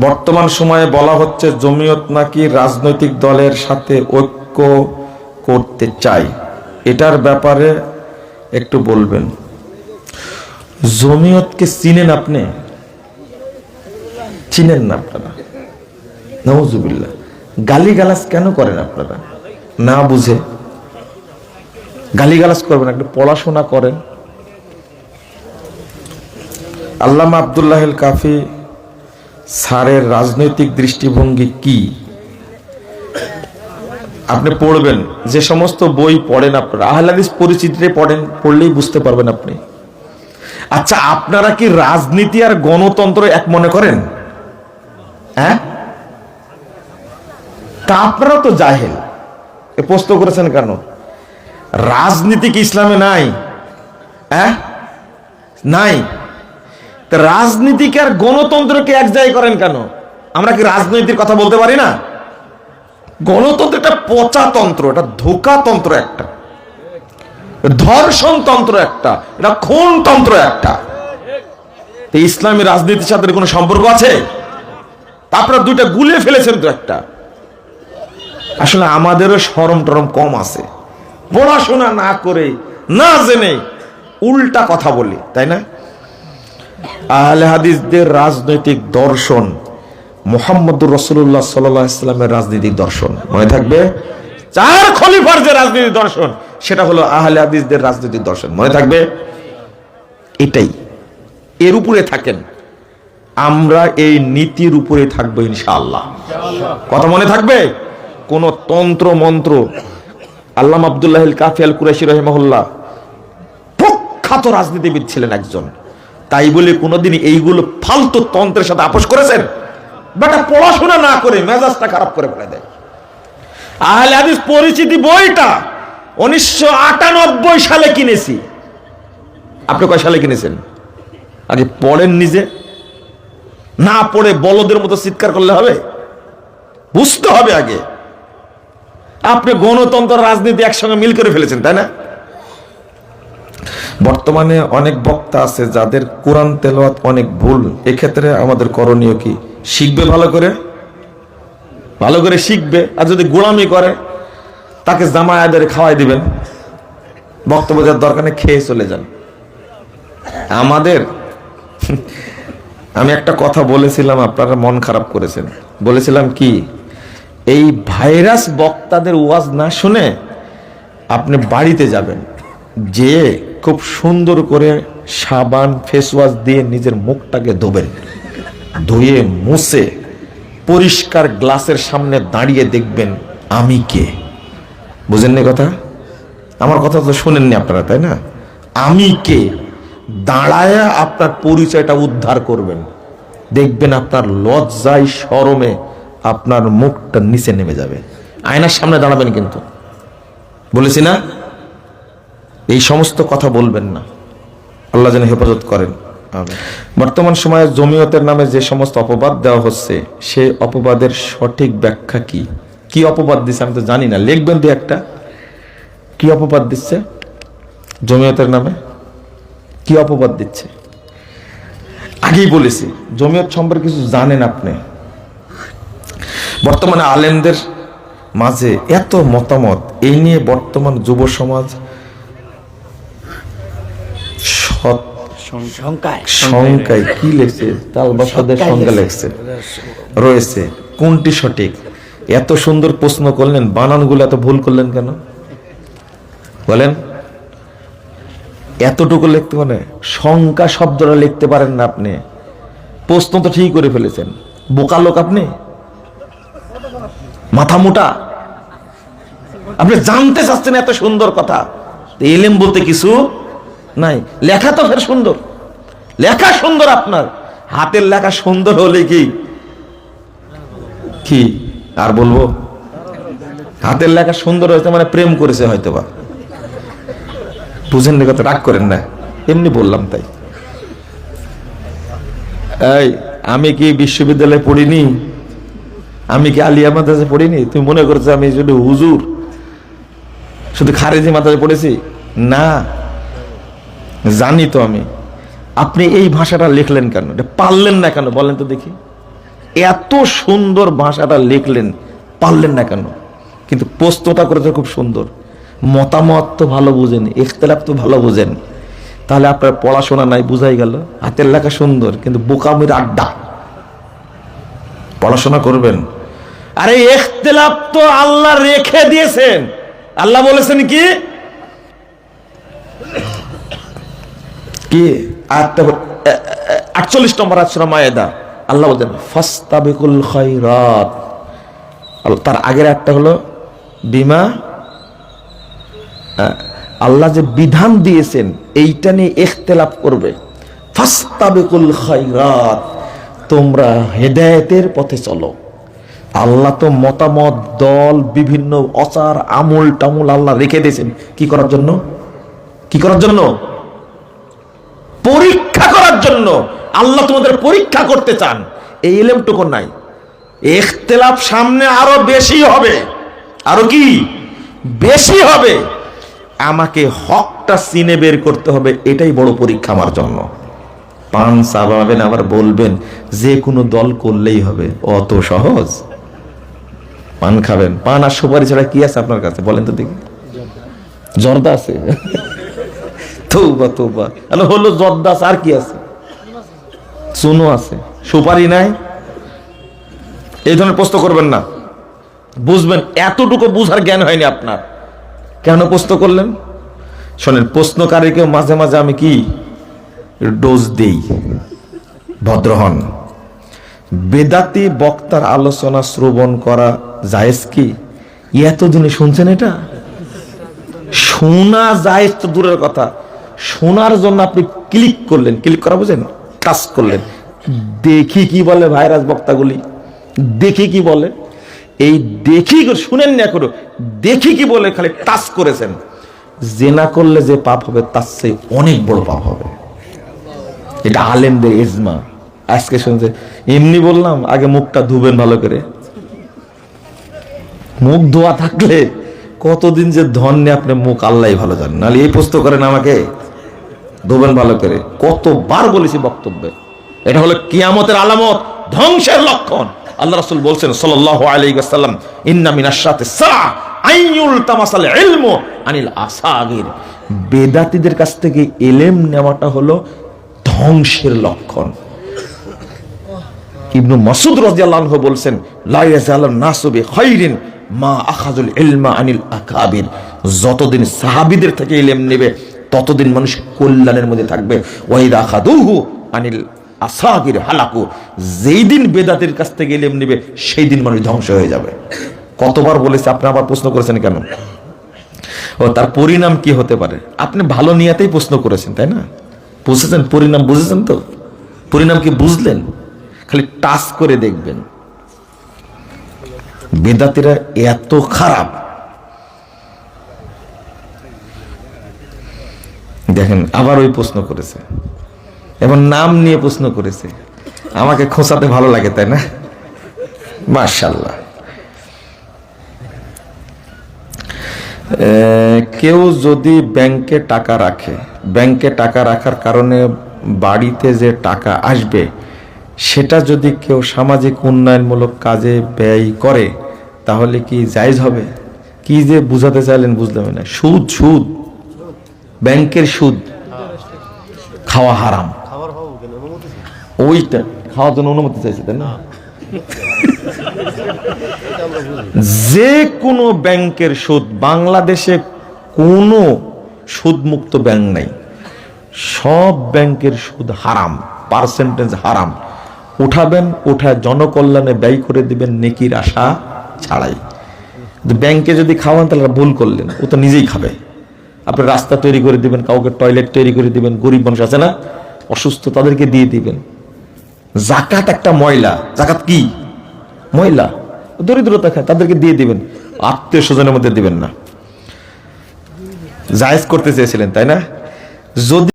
বর্তমান সময়ে বলা হচ্ছে জমিয়ত নাকি রাজনৈতিক দলের সাথে ঐক্য করতে চায় এটার ব্যাপারে একটু বলবেন। জমিয়তকে চিনেন আপনি? চিনেন না আপনারা? নওজুবিল্লাহ। গালি গালাস কেন করেন আপনারা? না বুঝে। গালি গালাস করবেন, একটু পড়াশোনা করেন। আল্লামা আবদুল্লাহ কাফি স্যারের রাজনৈতিক দৃষ্টিভঙ্গি কি? আপনি পড়বেন, যে সমস্ত বই পড়েন আপনারা আহলাদিস পরিচিতিতে পড়েন, পড়লেই বুঝতে পারবেন আপনি। আচ্ছা আপনারা কি রাজনীতি আর গণতন্ত্র এক মনে করেন? হ্যাঁ? তা আপনারা তো জাহেল। এ প্রশ্ন করেছেন কেন? রাজনীতি কি ইসলামে নাই? হ্যাঁ? নাই। রাজনীতিকে আর গণতন্ত্রকে এক জায়গায় করেন কেন? আমরা কি রাজনৈতিক কথা বলতে পারি না? গণতন্ত্র একটা পচাতন্ত্র, এটা ধোকাতন্ত্র একটা। ধর্ষণ তন্ত্র একটা, এটা খুন তন্ত্র একটা ইসলামী রাজনীতির সাথে কোনো সম্পর্ক আছে? তারপরে দুইটা গুলে ফেলেছেন তো একটা। আসলে আমাদেরও সরম টরম কম আছে। পড়াশোনা না করে, না জেনে উল্টা কথা বলি, তাই না? আহলে হাদিসদের রাজনৈতিক দর্শন, মোহাম্মদুর রসুল্লাহ সাল্লামের রাজনৈতিক দর্শন। মনে থাকবে? চার খলিফার যে রাজনৈতিক দর্শন, সেটা হলো আহলে হাদিসদের রাজনৈতিক দর্শন। মনে থাকবে? এটাই। এর উপরে থাকেন। আমরা এই নীতির উপরে থাকব ইনশাআল্লাহ। কথা মনে থাকবে? কোন তন্ত্র মন্ত্র আল্লাহ আবদুল্লাহ কাফিয়াল কুরাশি রহমহল্লা প্রখ্যাত রাজনীতিবিদ ছিলেন একজন। তাই বলে কোনোদিন এইগুলো ফালতু তন্ত্রের সাথে আপোষ করেছেন? বেটা, পড়াশোনা না করে মেজাজটা খারাপ করে ফেলে দেয়। আহলে হাদিস পরিচিতি বইটা উনিশশো আটানব্বই সালে কিনেছি। আপনি কয় সালে কিনেছেন? আগে পড়েন নিজে। না পড়ে বলদের মতো চিৎকার করলে হবে? বুঝতে হবে আগে। আপনি গণতন্ত্র, রাজনীতি একসঙ্গে মিল করে ফেলেছেন, তাই না? বর্তমানে অনেক বক্তা আছে যাদের কোরআন তেলাওয়াত অনেক ভুল। এক্ষেত্রে আমাদের করণীয় কি? শিখবে ভালো করে? ভালো করে শিখবে। আর যদি গোলামি করে, তাকে জামায়াদের খাওয়াই দিবেন। বক্তব্য দেওয়ার দরকার খেয়ে চলে যান। আমাদের, আমি একটা কথা বলেছিলাম, আপনারা মন খারাপ করেছেন। বলেছিলাম কি, এই ভাইরাস বক্তাদের ওয়াজ না শুনে আপনি বাড়িতে যাবেন। যে খুব সুন্দর করে সাবান ফেস ওয়াশ দিয়ে নিজের মুখটাকে ধোবেন। ধুয়ে, মুছে, পরিষ্কার গ্লাসের সামনে দাঁড়িয়ে দেখবেন আমি কে। বুঝেননি কথা? আমার কথা তো শোনেননি আপনারা, তাই না? আমি কে? দাঁড়ায় আপনার পরিচয়টা উদ্ধার করবেন। দেখবেন আপনার লজ্জায় শরমে আপনার মুখটা নিচে নেমে যাবে। আয়নার সামনে দাঁড়াবেন কিন্তু। বলেছি না? এই সমস্ত কথা বলবেন না। আল্লাহ যেন হেফাজত করেন। বর্তমান সময়ে জমিয়তের নামে যে সমস্ত অপবাদ দেওয়া হচ্ছে সে অপবাদের সঠিক ব্যাখ্যা কি? কি অপবাদ দিচ্ছে আমি তো জানি না। লিখবেন দু একটা। কি অপবাদ দিচ্ছে? জমিয়তের নামে? কি অপবাদ দিচ্ছে? আগেই বলেছি জমিয়ত সম্পর্কে কিছু জানেন আপনি। বর্তমানে আলেমদের মাঝে এত মতামত এই নিয়ে বর্তমান যুব সমাজ সৎ সংখ্যায়। সংখ্যায় কি লেখছে? তাল বাসাদের সংখ্যা লেখছে। রয়েছে। কোনটি সঠিক? এত সুন্দর প্রশ্ন করলেন বানানগুলো এত ভুল করলেন কেন? বলেন। এতটুকু লিখতে মানে? সংখ্যা শব্দটা লিখতে পারেন না আপনি। প্রশ্ন তো ঠিক করে ফেলেছেন। বোকা লোক আপনি? মাথা মোটা? আপনি জানতে চাচ্ছেন এত সুন্দর কথা। এলেম বলতে কিছু নাই। লেখা তো ফের সুন্দর। লেখা সুন্দর আপনার। হাতের লেখা সুন্দর হলে কি? কি? আর বলব? হাতের লেখা সুন্দর হয়েছে মানে প্রেম করেছে হয়তো বা বুঝেন কথা রাগ করেন না। এমনি বললাম তাই। এই, আমি কি বিশ্ববিদ্যালয়ে পড়িনি? আমি কি আলিয়া মাদ্রাসে পড়িনি? তুমি মনে করছ আমি শুধু হুজুর? শুধু খারেজি মাদ্রাসে পড়েছি? না। জানি তো আমি। আপনি এই ভাষাটা লিখলেন কেন? এটা পারলেন না কেন? বলেন তো দেখি। এত সুন্দর ভাষাটা লিখলেন, পারলেন না কেন? কিন্তু প্রশ্নটা করেছে খুব সুন্দর। মতামত তো ভালো বুঝেন, ইখতলাফ তো ভালো বুঝেন। তাহলে আপনার পড়াশোনা নাই, বুঝাই গেল। হাতের লেখা সুন্দর, কিন্তু বোকামির আড্ডা। পড়াশোনা করবেন। আরে ইখতলাফ তো আল্লাহ রেখে দিয়েছেন। আল্লাহ বলেছেন কি? কি? আটচল্লিশ নম্বর আশ্রম মায়েদা। আল্লাহ বলতেন, ফাস্তাবিকুল খৈরাত তার আগের একটা হলো, বিমা আল্লাহ যে বিধান দিয়েছেন, এইটা নিয়ে ইখতলাফ করবে। ফাস্তাবিকুল খৈরাত তোমরা হেদায়েতের পথে চলো। আল্লাহ তো মতামত, দল, বিভিন্ন অচার আমুল টামুল আল্লাহ রেখে দিয়েছেন। কি করার জন্য? কি করার জন্য? পরীক্ষা করার জন্য আল্লাহ তোমাদের পরীক্ষা করতে চান। এই এলেমটুকু নাই। ইখতলাফ সামনে আরও বেশি হবে। আরও কি? বেশি হবে। আমাকে হকটা চিনে বের করতে হবে, এটাই বড় পরীক্ষা আমার জন্য। পান চাবাবেন আবার বলবেন, যে কোনো দল করলেই হবে। অত সহজ। পান খাবেন। পান আর সুপারি ছাড়া কি আছে আপনার কাছে? বলেন তো দেখি। জর্দা আছে। তৌবা তৌবা। তাহলে হলো জর্দাস আর কি আছে? চুনো আছে। সুপারি নাই? এই ধরনের প্রশ্ন করবেন না। বুঝবেন, এতটুকু বুঝার জ্ঞান হয়নি আপনার। কেন প্রশ্ন করলেন? শোনেন, প্রশ্নকারীকে মাঝে মাঝে আমি কি? ডোজ দেই। ভদ্র হন। বেদাতি বক্তার আলোচনা শ্রবণ করা জায়েজ কি? এতদিনে শুনছেন এটা? শোনা যায় তো দূরের কথা। শোনার জন্য আপনি ক্লিক করলেন। ক্লিক করা বুঝেন? টাচ করলেন। দেখি কি বলে ভাইরাস বক্তাগুলি। দেখি কি বলে। এই দেখি শুনেন না করো দেখি কি বলে, খালি টাচ করেছেন। জেনা করলে যে পাপ হবে, তার চেয়ে অনেক বড় পাপ হবে। এটা আলেমদের ইজমা। আজকে শুনছে, এমনি বললাম, আগে মুখটা ধুবেন ভালো করে। মুখ ধোয়া থাকলে কতদিন যে ধন নিয়ে আপনি মুখ আল্লাহ ভালো জানেন। নাহলে এই প্রশ্ন করেন আমাকে। ধোবেন ভালো করে। কতবার বলেছি বক্তব্যে? এটা হলো কিয়ামতের আলামত, ধ্বংসের লক্ষণ। আল্লাহ রাসূল বলছেন ওয়াসাল্লাম, ইন্না তামাসাল আনিল আসাগির। বেদাতীদের কাছ থেকে এলেম নেওয়াটা হলো ধ্বংসের লক্ষণ। ইবনু মাসুদ রাদিয়াল্লাহু আনহু বলছেন, লা ইয়াজালুন নাসু বিখাইরিন মা আখাযুল ইলমা আনিল আকাবির। যতদিন সাহাবীদের থেকে ইলম নেবে ততদিন মানুষ কল্যাণের মধ্যে থাকবে। ওয়াইদা খাদুহু আনিল আসাগির হালাকু। যেই দিন বেদাতের কাছ থেকে ইলম নেবে, সেই দিন মানুষ ধ্বংস হয়ে যাবে। কতবার বলেছে, আপনি আবার প্রশ্ন করেছেন কেন? ও, তার পরিণাম কি হতে পারে? আপনি ভালো নিয়াতেই প্রশ্ন করেছেন, তাই না? বুঝেছেন পরিণাম, বুঝেছেন তো? পরিণাম কি বুঝলেন? খালি টাচ করে দেখবেন। বেদাতিরা এত খারাপ দেখেন, আবার ওই প্রশ্ন করেছে। এবং নাম নিয়ে প্রশ্ন করেছে। আমাকে খোঁচাতে ভালো লাগে, তাই না? মার্শাল্লাহ কেউ যদি ব্যাংকে টাকা রাখে, ব্যাংকে টাকা রাখার কারণে বাড়িতে যে টাকা আসবে, সেটা যদি কেউ সামাজিক উন্নয়নমূলক কাজে ব্যয় করে, তাহলে কি জায়জ হবে? কি যে বুঝাতে চাইলেন বুঝলাম না। সুদ সুদ। ব্যাংকের সুদ খাওয়া হারাম। ওইটা খাওয়ার জন্য অনুমতি চাইছে তাই না? যে কোনো ব্যাংকের সুদ বাংলাদেশে কোনো সুদমুক্ত ব্যাংক নাই। সব ব্যাংকের সুদ হারাম পার্সেন্টেজ হারাম। উঠাবেন উঠা জনকল্যাণে ব্যয় করে দিবেন নেকির আশা ছাড়াই। ব্যাংকে যদি খাওয়ান তাহলে ভুল করলেন ও তো নিজেই খাবে। আপনি রাস্তা তৈরি করে দিবেন, কাউকে টয়লেট তৈরি করে দিবেন, গরিব মানুষ আছে না, অসুস্থ তাদেরকে দিয়ে দিবেন। জাকাত একটা ময়লা। জাকাত কি? ময়লা। দরিদ্রতা খায়, তাদেরকে দিয়ে দিবেন। আত্মীয় স্বজনের মধ্যে দিবেন না। জায়েজ করতে চেয়েছিলেন, তাই না? যদি